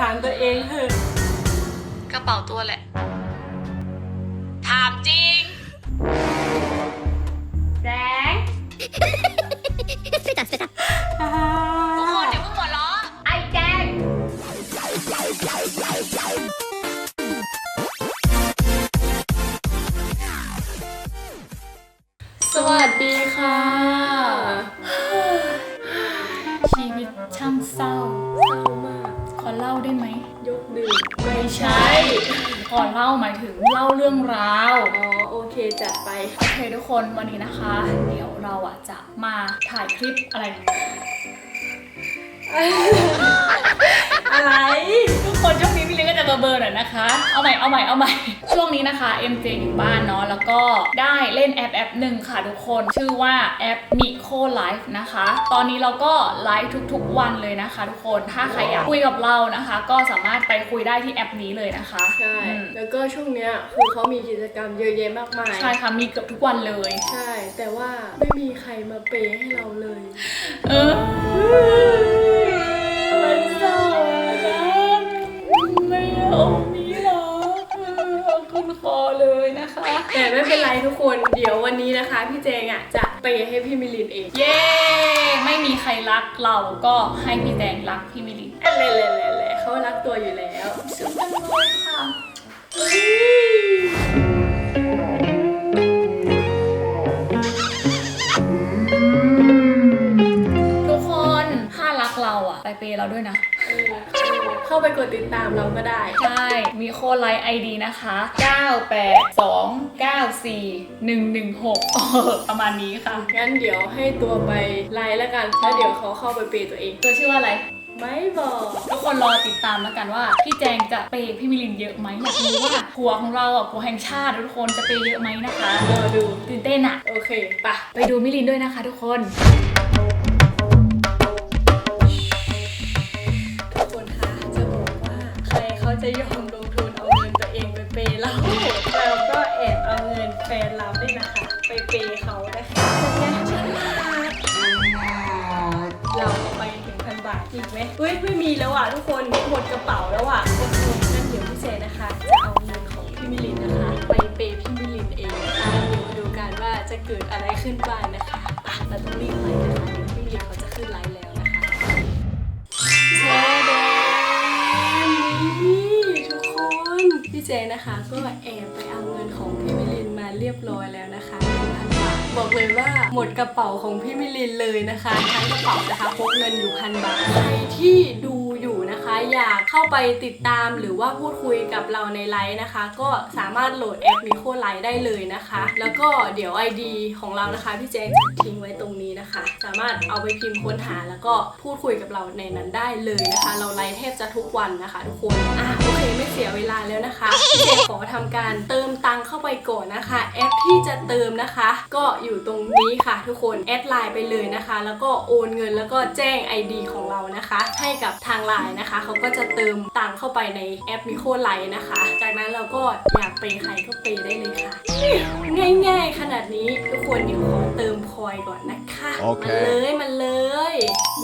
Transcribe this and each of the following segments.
สารตัวเองเถอะ กระเป๋าตัวแหละ รื่องราวอ๋อโอเคจัดไปโอเคทุกคนวันนี้นะคะ เดี๋ยวเราอะจะมาถ่ายคลิปอะไร อะไรทุก คนช่วงนี้พี่ลิงก็จะเบอร์เบอร์หน่อยนะคะ เอาใหม่เอาใหม่เอาใหม่ ช่วงนี้นะคะ MJ อยู่บ้านเนาะแล้วก็ได้เล่นแอปแอปหนึ่งค่ะทุกคน ชื่อว่าแอป Miko Live นะคะ ตอนนี้เราก็ไลฟ์ทุกๆวันเลยนะคะ ทุกคนถ้าใครอยากคุยกับเรานะคะ ก็สามารถไปคุยได้ที่แอปนี้เลยนะคะใช่ อืมแล้วก็ช่วงเนี้ยคือเขามีกิจกรรมเยอะแยะมากมาย ใช่ค่ะมีเกือบทุกวันเลย ใช่ แต่ว่าไม่มีใครมาเปย์ให้เราเลย เออ เปย์ให้พี่มิลินเอง เย้ ไม่มีใครรักเราก็ให้พี่แดงรักพี่มิลินเล่เล่เล่เล่เขารักตัวอยู่แล้วสุดจังเลยค่ะ ไปเปย์เราด้วยนะเออเข้าไปกดติดตามเราก็ได้ ใช่ มีโค้ดไลน์ไอดีนะคะ 982941116เออประมาณนี้ค่ะ งั้นเดี๋ยวให้ตัวไปไลน์แล้วกัน แล้วเดี๋ยวเขาเข้าไปเปย์ตัวเอง ตัวชื่อว่าอะไร ไม่บอก ทุกคนรอติดตามแล้วกันว่า พี่แจงจะเปย์พี่มิลินเยอะไหมอยากรู้ว่าผัวของเราอะผัวแห่งชาติทุกคนจะเปย์เยอะไหมนะคะรอดูตื่นเต้นอะ โอเคปะไปดูมิลินด้วยนะคะทุกคน จะยอมลงทุนเอาเงินตัวเองไปเปย์เราเราก็แอบเอาเงินแฟนเราด้วยนะคะ ไปเปย์เขานะคะเป็นไงฉลาดเราเอาไปถึงพันบาทอีกไหมเฮ้ยไม่มีแล้วอะทุกคนหมดกระเป๋าแล้วอะโอเคงั้นเดี๋ยวพี่เจนะคะจะเอาเงินของพี่มิลินนะคะ ไปเปย์พี่มิลินเองนะคะเดี๋ยวมาดูกันว่าจะเกิดอะไรขึ้นบ้างนะคะไปเราต้องรีบไปนะคะเดี๋ยวพี่มิลินเขาจะขึ้นไลฟ์แล้ว เจนะคะ ก็แอบไปเอาเงินของพี่มิลินมาเรียบร้อยแล้วนะคะหนึ่งพันบาทบอกเลยว่าหมดกระเป๋าของพี่มิลินเลยนะคะทั้งกระเป๋านะคะพกเงินอยู่พันบาทใครที่ดู อยากเข้าไปติดตามหรือว่าพูดคุยกับเราในไลฟ์นะคะ ก็สามารถโหลดแอปมิโคไลฟ์ได้เลยนะคะ แล้วก็เดี๋ยว ID ของเรานะคะพี่เจนจะทิ้งไว้ตรงนี้นะคะ สามารถเอาไปพิมพ์ค้นหาแล้วก็พูดคุยกับเราในนั้นได้เลยนะคะ เราไลฟ์แทบจะทุกวันนะคะ ทุกคนอะโอเคไม่เสียเวลาแล้วนะคะพี่เจนขอทำการเติมตังเข้าไปก่อนนะคะ แอปที่จะเติมนะคะ ก็อยู่ตรงนี้ค่ะ ทุกคนแอดไลน์ไปเลยนะคะ แล้วก็โอนเงินแล้วก็แจ้ง ID ของเรานะคะ ให้กับทางไลน์นะคะเขาก็จะเติมตังเข้าไปในแอปมิโคไลน์นะคะ จากนั้นเราก็อยากเปย์ใครก็เปย์ได้เลยค่ะ ง่ายๆ ขนาดนี้ทุกคนเดี๋ยวขอเติมคอยก่อนนะคะโอเคมันเลยมันเลย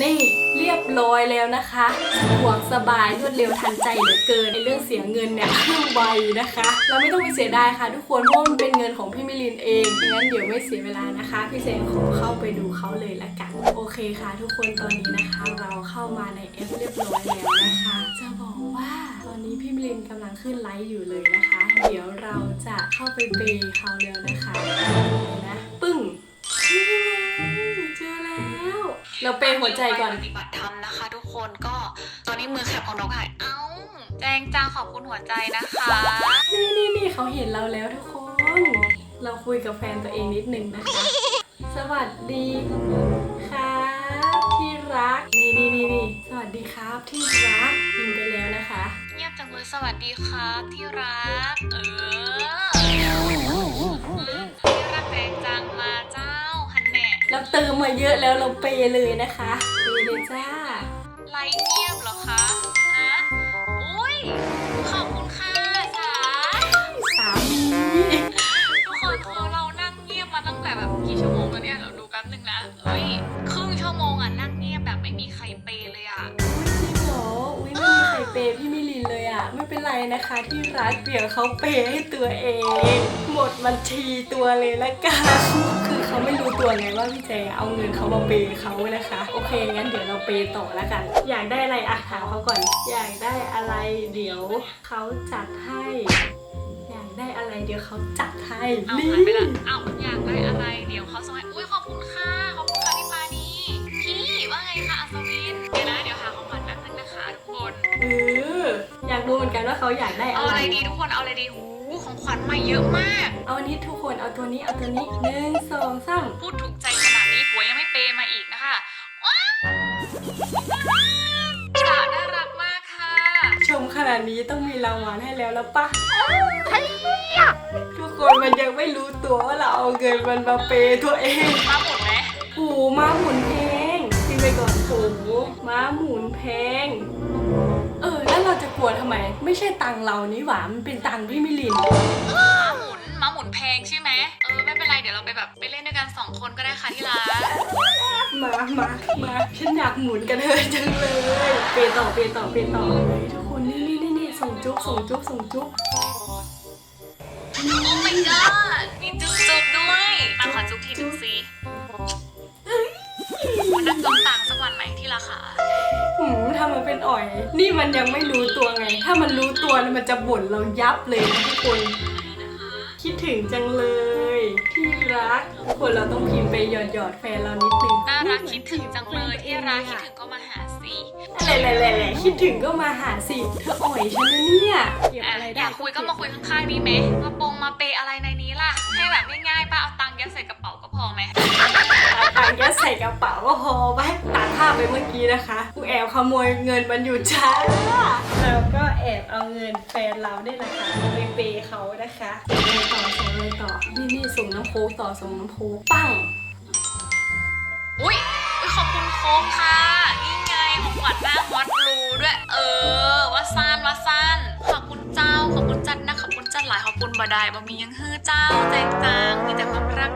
นี่เรียบร้อยแล้วนะคะสะดวกสบายรวดเร็วทันใจเหลือเกินในเรื่องเสียเงินเนี่ยไวนะคะ เราไม่ต้องไปเสียดายค่ะ ทุกคนเพราะมันเป็นเงินของพี่มิลินเองงั้นเดี๋ยวไม่เสียเวลานะคะ พี่เซนขอเข้าไปดูเขาเลยละกัน โอเคค่ะ ทุกคนตอนนี้นะคะ เราเข้ามาในแอปเรียบร้อยแล้วนะคะ จะบอกว่าตอนนี้พี่มิลินกำลังขึ้นไลฟ์อยู่เลยนะคะ เดี๋ยวเราจะเข้าไปเปย์เขาแล้วนะคะเลยนะปึ้งนี่ไงเจอแล้ว เราเปย์หัวใจก่อน ปฏิบัติธรรมนะคะทุกคนก็ตอนนี้มือแคปของน้องหายเอ้าแจงจางขอบคุณหัวใจนะคะนี่นี่นี่เขาเห็นเราแล้วทุกคน เราคุยกับแฟนตัวเองนิดหนึ่งนะคะ สวัสดีครับที่ รัก นี่นี่นี่นี่สวัสดีครับที่รักพิมพ์ไปแล้วนะคะ เงียบจังเลยสวัสดีครับที่รัก เออที่รักแจงจังมาเจ้าฮันแน่เราเติมมาเยอะแล้วเราเปเลยนะคะเปเลยจ้าไลน์ นไรนะคะที่รักเดี๋ยวเขาเปย์ให้ตัวเอง หมดบัญชีตัวเลยละกันคือเขาไม่รู้ตัวไงว่าพี่เจเอาเงินเขามาเปย์เขานะคะ โอเคงั้นเดี๋ยวเราเปย์ต่อละกัน อยากได้อะไรอะถามเขาก่อน อยากได้อะไรเดี๋ยวเขาจัดให้ อยากได้อะไรเดี๋ยวเขาจัดให้เอานี่ หายไปละเอาอยากได้อะไร เดี๋ยวเขาส่งให้อุ้ยขอบคุณค่ะากรู้เหมือนกันว่าเขาอยากได้เอาอะอะไรไรดีทุกคนเอาอะไรดีหูของขวัญใหม่เยอะมาก เอาอันนี้ทุกคนเอาตัวนี้เอาตัวนี้หนึ่งสองสามพูดถูกใจขนาดนี้ผัวยังไม่เปย์มาอีกนะคะว้าวจ๋าน่ารักมากค่ะ ชมขนาดนี้ต้องมีรางวัลให้แล้วแล้วปะทุกคนมันยังไม่รู้ตัวว่าเราเอาเงินมันมาเปย์ตัวเองมาหมดไหมโอ้โหม้าหมุนแพงพิมพ์ไปก่อนโอ้โหม้าหมุนแพงเออแล้วเรา จะกลัวทำไม ไม่ใช่ตังค์เรานี่หว่ามันเป็นตังค์พี่มิลินม้าหมุนม้าหมุนแพงใช่ไหมเออไม่เป็นไรเดี๋ยวเราไปแบบไปเล่นด้วยกันสองคนก็ได้ค่ะที่รักมามามาฉันอยากหมุนกันเลยจังเลยเปย์ต่อเปย์ต่อเปย์ต่อเฮ้ยทุกคนนี่นี่นี่นี่ส่งจุ๊บส่งจุ๊บส่งจุ๊บโอ้ my god มันยังไม่รู้ตัวไง ถ้ามันรู้ตัวเนี่ยมันจะบ่นเรายับเลยนะทุกคน คิดถึงจังเลย ที่รักทุกคนเราต้องพิมพ์ไปหยอดหยอดๆแฟนเรานิดนึงน่ารักคิดถึงจังเลยที่รักคิดถึงก็มาหาสิอะไรอะไรๆๆคิดถึงก็มาหาสิเธออ่อยฉันนะเนี่ยเก็บอะอะไรอได้ยากคุยก็มาคุยข้างๆนี่ไหมมาปงมาเปย์อะไรในนี้ล่ะให้แบบง่ายๆป้าเอาตังค์ยัดใส่กระเป๋าก็พอไหมตังค์ยัดใส่กระเป๋าก็พอไปตัดภาพไปเมื่อกี้นะคะกูแอบขโมยเงินมันอยู่จ้าเราก็แอบเอาเงินแฟนเราได้นะคะไปเปย์เขานะคะส่งเลยต่อส่งเลยต่อ นี่นี่ส่งน้ำโค้กต่อส่งน้ำโค้กปั้งอุ้ยอุ๊ยขอบคุณโค้กค่ะ นี่ไงของขวัญหน้าฮอตบลูด้วย เออว่าซ่านว่าซ่านขอบคุณเจ้าขอบคุณจัดนะขอบคุณจัดหลายขอบคุณบดายบะมียังฮือเจ้าแจงจางมีแต่ความรัก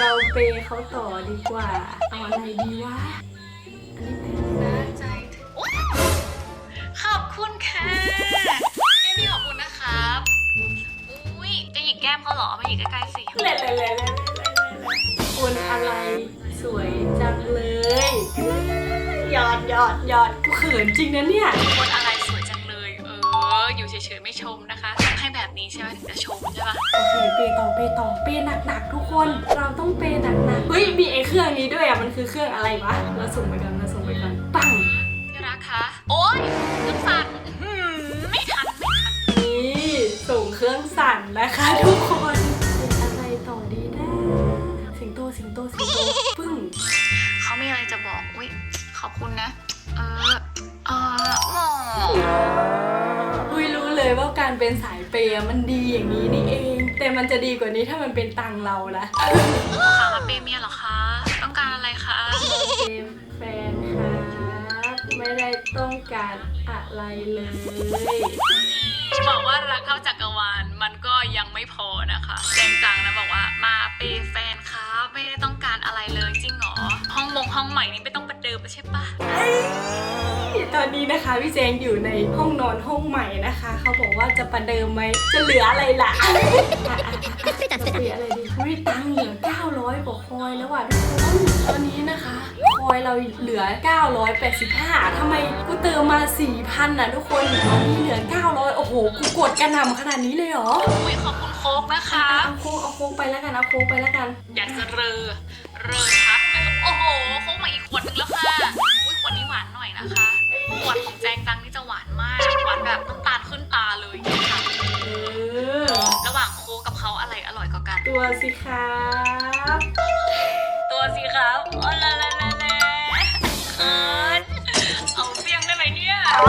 เราเปย์เขาต่อดีกว่าเอาอะไรดีวะอันนี้ไปอะไรน่านะใจถึงโอ๊ยขอบคุณค่ะพี่พี่ขอบคุณนะครับอุ้ยจะหยิกแก้มเขาเหรอมาหยิกใกล้ๆสิแหละแหละแหละแหละแหละแหละคนอะไรสวยจังเลยหยอดหยอดหยอดกูเขินจริงนะเนี่ยคนอะไรสวยจังเลย เออ อยู่เฉยๆไม่ชมนะคะ ให้แบบนี้ใช่ไหมถึงจะชมใช่ปะโอเค เปย์ต่อเปย์ต่อเปย์หนักๆทุกคน เราต้องเปย์หนักๆเฮ้ยมีไอ้เครื่องนี้ด้วยอะมันคือเครื่องอะไรวะเราส่งไปกันเราส่งไปกันปังที่รักคะโอ๊ยเครื่องสั่นอื้อหือไม่ทันไม่ทันนี่ส่งเครื่องสั่นนะคะทุกคนเป็นอะไรต่อดีนะสิงโตสิงโตสิงโตปึ้งเขามีอะไรจะบอกอุ้ยขอบคุณนะ เออเออหมออุ้ยรู้เลยว่าการเป็นสายเปย์อะมันดีอย่างนี้นี่เองแต่ มันจะดีกว่านี้ถ้ามันเป็นตังเราละขอขามาเปย์เมียเหรอคะ ต้องการอะไรคะเป็นแฟนครับไม่ได้ต้องการอะไรเลยบอกว่ารักเท่าจักรวาลมันก็ยังไม่พอนะคะแจงจังนะบอกว่ามาเปย์แฟนครับไม่ได้ต้องการอะไรเลยจริงเหรอห้องมงห้องใหม่นี้ไม่ต้องประเดิมแล้วใช่ปะ ตอนนี้นะคะพี่แจงอยู่ในห้องนอนห้องใหม่นะคะ เขาบอกว่าจะประเดิมไหมจะเหลืออะไรล่ะอะอะอะเหลืออะไรดีอุ้ยตังค์เหลือ 900กว่าคอยแล้วว่ะทุกคนตอนนี้นะคะ คอยเราเหลือ 985ทำไมกูเติมมา 4,000น่ะทุกคนตอนนี้เหลือ 900 โอ้โหกูกดกระหน่ำขนาดนี้เลยเหรออุ้ยขอบคุณโค้กนะคะเอาโค้กเอาโค้กไปแล้วกันเอาโค้กไปแล้วกัน อยากจะเรอเรอชัดนะครับโอ้โหโค้กมาอีกขวดนึงแล้วค่ะอุ้ยขวดนี้หวานหน่อยนะคะ ขวดของแจงจังนี่จะหวานมาก หวานแบบน้ำตาลขึ้นตาเลยค่ะเออ ระหว่างโค้กกับเขาอะไรอร่อยกว่ากัน ตัวสิครับตัวสิครับโอ้ละละละละเขินเอาเสียงได้ไหมเนี่ย เอา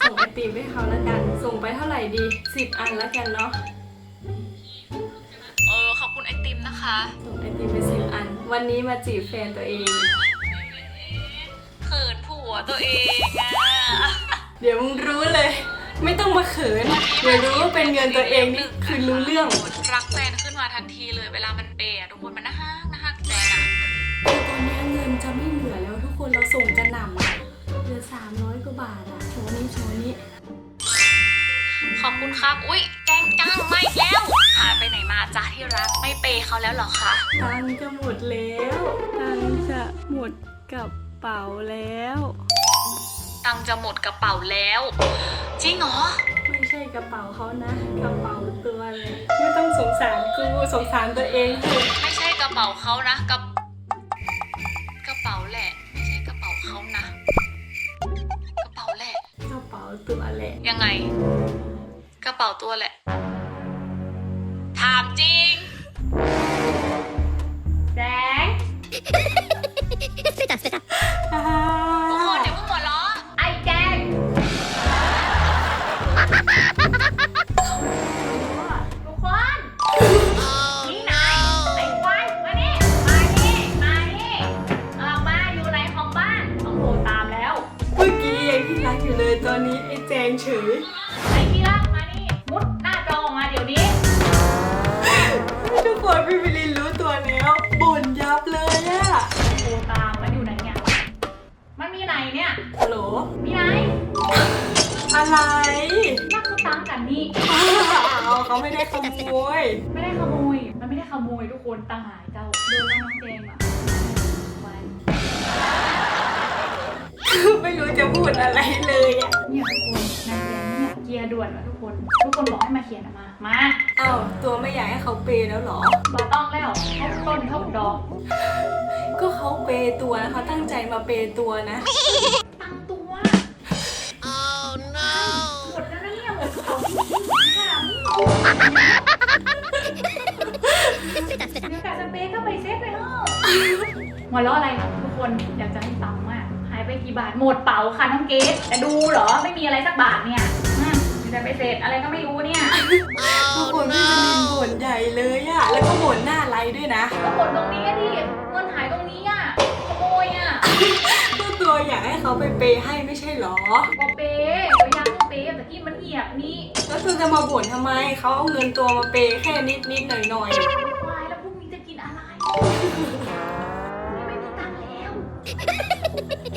ส่งไอติมให้เขาแล้วกัน ส่งไปเท่าไหร่ดี10อันแล้วกันเนาะ เออขอบคุณไอติมนะคะ ส่งไอติมไปสิบอัน วันนี้มาจีบแฟนตัวเองเขินผั วตัวเองอะเดี๋ยวมึงรู้เลย ไม่ต้องมาเขินเดี๋ยวรู้ว่าเป็นเงินตัวเองนี่คือรู้เรื่องรักแฟนขึ้นมาทันทีเลยเวลามันเปย์อะทุกคนมันน่าฮักน่าฮักแจงอะแต่ตอนนี้เงินจะไม่เหลือแล้วทุกคนเราส่งจะหนำอะเหลือสามร้อยกว่าบาทอะโชว์นี้โชว์นี้ขอบคุณครับ อุ๊ยแจงจังไม่แล้ว หายไปไหนมาจ้าที่รักไม่เปย์เขาแล้วเหรอคะตังค์จะหมดแล้วตังค์จะหมดกระ เป๋าแล้ว ตังค์จะหมดกระเป๋าแล้ว จริงเหรอ ไม่ใช่กระเป๋าเขานะ กระเป๋าตัวเลยไม่ต้องสงสารกูสงสารตัวเองเถอะไม่ใช่กระเป๋าเขานะกระกระเป๋าแหละ ไม่ใช่กระเป๋าเขานะ กระเป๋าแหละ กระเป๋าตัวแหละ ยังไง กระเป๋าตัวแหละ ถามจริงแจง อ่าทุกคนเดี๋ยวเพิ่งหัวเราะไอ้แจงทุกคนนี่นายไอ้ควายมานี่ มานี่ มานี่ออกมาอยู่ไหนของบ้านต้องโทรตามแล้ว เมื่อกี้ยังที่รักอยู่เลยตอนนี้ไอ้แจงเฉย มันมีไหนเนี่ยฮัลโหลมีไหนอะไรนักสตังค์กันนี่อ้าวเขาไม่ได้ขโมยไม่ได้ขโมย มันไม่ได้ขโมยทุกคนตังหายเจ้าโดนแล้วน้องเจมอะไว้ไม่รู้จะพูดอะไรเลยอะเนี่ยทุกคนนายเจมเนี่ยเกียร์ด่วนว่ะทุกคน ทุกคนบอกให้มาเขียนอะมา มาอ้าวตัวไม่อยากให้เขาเปย์แล้วเหรอบาต้องแล้วเขาต้นเขาดอก ก็เขาเปย์ตัวนะเขาตั้งใจมาเปย์ตัวนะตั้งตัว oh no หมดแล้วนะเนี่ยหมดเขาจริงๆค่ะเดี๋ยวกาสเปย์ก็ไปเซฟไปเถอะหัวเราะอะไรทุกคนอยากจะให้ตังค์มากหายไปกี่บาท หมดเป๋าค่ะน้องเกดแต่ดูเหรอไม่มีอะไรสักบาทเนี่ยอืมมีแต่ไปเศษอะไรก็ไม่รู้เนี่ยทุกคนพี่มิลินบ่นใหญ่เลยอะแล้วก็บ่นหน้าไลด้วยนะก็หมดตรงนี้อะดิ ก็ตัวอยากให้เขาไปเปย์ให้ไม่ใช่เหรอก็เป๊ะก็ยังเป๊ะแต่ที่มันเหียบนี่แล้วตัวจะมาบ่นทำไม เขาเอาเงินตัวมาเปย์แค่นิดนิดๆหน่อยหน่อยๆควายแล้วพรุ่งนี้จะกินอะไรนี่ไม่มีตังค์แล้ว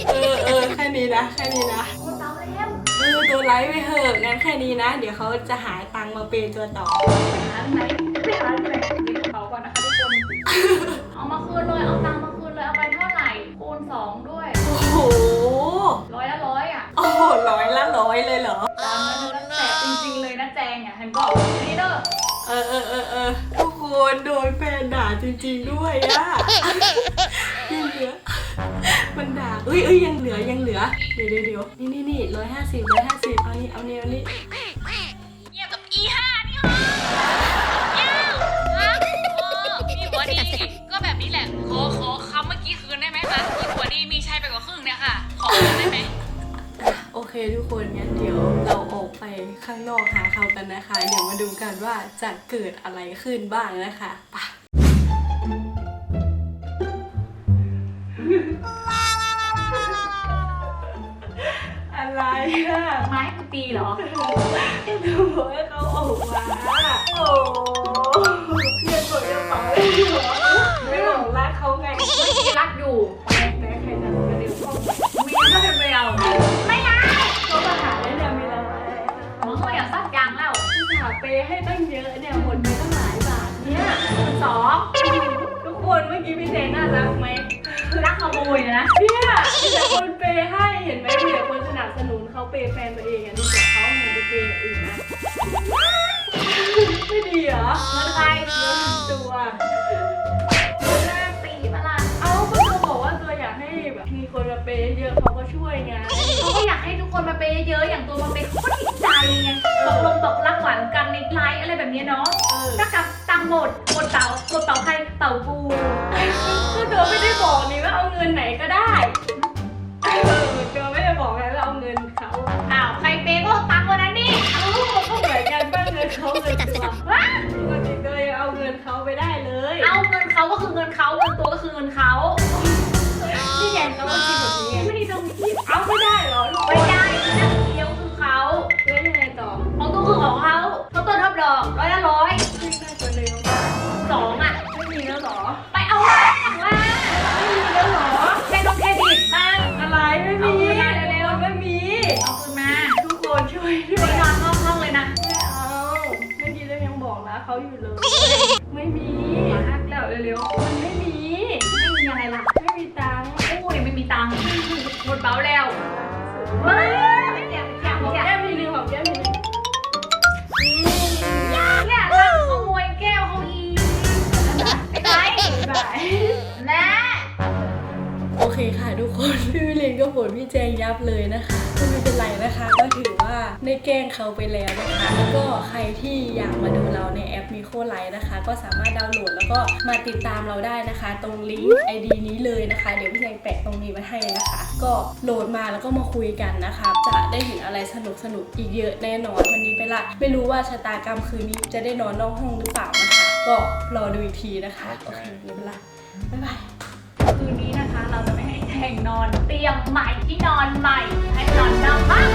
เออเออแค่นี้นะ แค่นี้นะหมดเป๋าแล้วเออตัวไลฟ์ไปเถอะงั้นแค่นี้นะ เดี๋ยวเขาจะหาตังค์มาเปย์ตัวต่อ ไปหาที่ไหนไปหาที่ไหนเก็บกระเป๋าก่อนนะคะทุกคน เอามาคืนเลยเอาตังค์ ร้อยละร้อยเลยเหรอ ตามนั้นนะแต่จริงๆเลยนะแจงอะเห็นบอกนี่เด้อเออเออเออเออทุกคนโดนแฟนด่าจริง ๆ ด้วยอะยังเหลือ มันด่าเอ้ยเอ้ยยังเหลือยังเหลือ เดี๋ยวเดี๋ยวเดี๋ยวนี่นี่นี่ร้อยห้าสิบร้อยห้าสิบเอานี่เอานี่เอานี่เงียบกับอีห้านี่เหรอเงียบฮะเออมีหัวดีก็แบบนี้แหละขอขอคำเมื่อกี้คืนได้ไหมคะมีหัวดีมีชัยไปกว่าครึ่งเนี่ยค่ะ ขอคืนได้ไหม โอเคทุกคนงั้นเดี๋ยวเราออกไปข้างนอกหาเขากันนะคะ เดี๋ยวมาดูกันว่าจะเกิดอะไรขึ้นบ้างนะคะไปอะไรอะไม้กูตีเหรอดูให้เขาออกมาโอ้เงินหมดกระเป๋าเลย กี้พี่เจน่ารักไหมคือรักขโมยนะ เนี่ยมีแต่คนเปย์ให้เห็นไหมมีแต่คนสนับสนุนเขาเปย์แฟนตัวเองอะนี่บอกเขาเอาเงินไปเปย์อย่างอื่นนะไม่ดีเหรอเงินใครเงินตัว มีคนมาเปย์เยอะเขาก็ช่วยไงเขาก็อยากให้ทุกคนมาเปย์เยอะๆอย่างตัวมาเปย์เขาก็ดีใจไงตกลงตกรักหวานกันในไลฟ์อะไรแบบนี้เนาะเออถ้ากับตังค์หมดหมดเต่าหมดเต่าใครเต่ากูก็ตัวไม่ได้บอกนี่ว่าเอาเงินไหนก็ได้เออตัวไม่ได้บอกไงว่าเอาเงินเขาอ้าวใครเปย์ก็ตังค์วันนั้นนี่เอาก็เหมือนกันบ้างเงินเขาเงินตัวว้าปกติตัวยังเอาเงินเขาไปได้เลย เอาเงินเขาก็คือเงินเขาเงิน ฮ้ยพี่นอนนอกห้องเลยนะ ไม่เอาเมื่อกี้เรายังบอกแล้วเขาอยู่เลย ไม่มีมาฮักแล้วเร็วๆมันไม่มี ไม่มีอะไรล่ะ ไม่มีตังค์อุ้ยไม่มีตังค์หมดเป้าแล้วว้าไม่เสียไม่เสียของแก้มทีนึงของแก้มทีนึงเนี่ยรักขโมยแก้วเขาอีกไปไปและโอเคค่ะทุกคน พี่วิลินก็บ่นพี่แจงยับเลยนะคะ ไม่เป็นไรนะคะ ก็ถือว่าได้แกล้งเขาไปแล้วนะคะ แล้วก็ใครที่อยากมาดูเราในแอปมิโคไลท์นะคะ ก็สามารถดาวน์โหลดแล้วก็มาติดตามเราได้นะคะ ตรงลิงก์ไอดีนี้เลยนะคะ เดี๋ยวพี่แจงแปะตรงนี้ไว้ให้นะคะ ก็โหลดมาแล้วก็มาคุยกันนะคะ จะได้เห็นอะไรสนุกสนุกๆอีกเยอะแน่นอนวันนี้ไปละ ไม่รู้ว่าชะตากรรมคืนนี้จะได้นอนนอกห้องหรือเปล่านะคะ ก็รอดูอีกทีนะคะโอเคนี้ไปละบ๊ายบายคืนนี้นะคะ แห่งนอนเตียงใหม่ที่นอนใหม่ให้นอนนอกบ้าง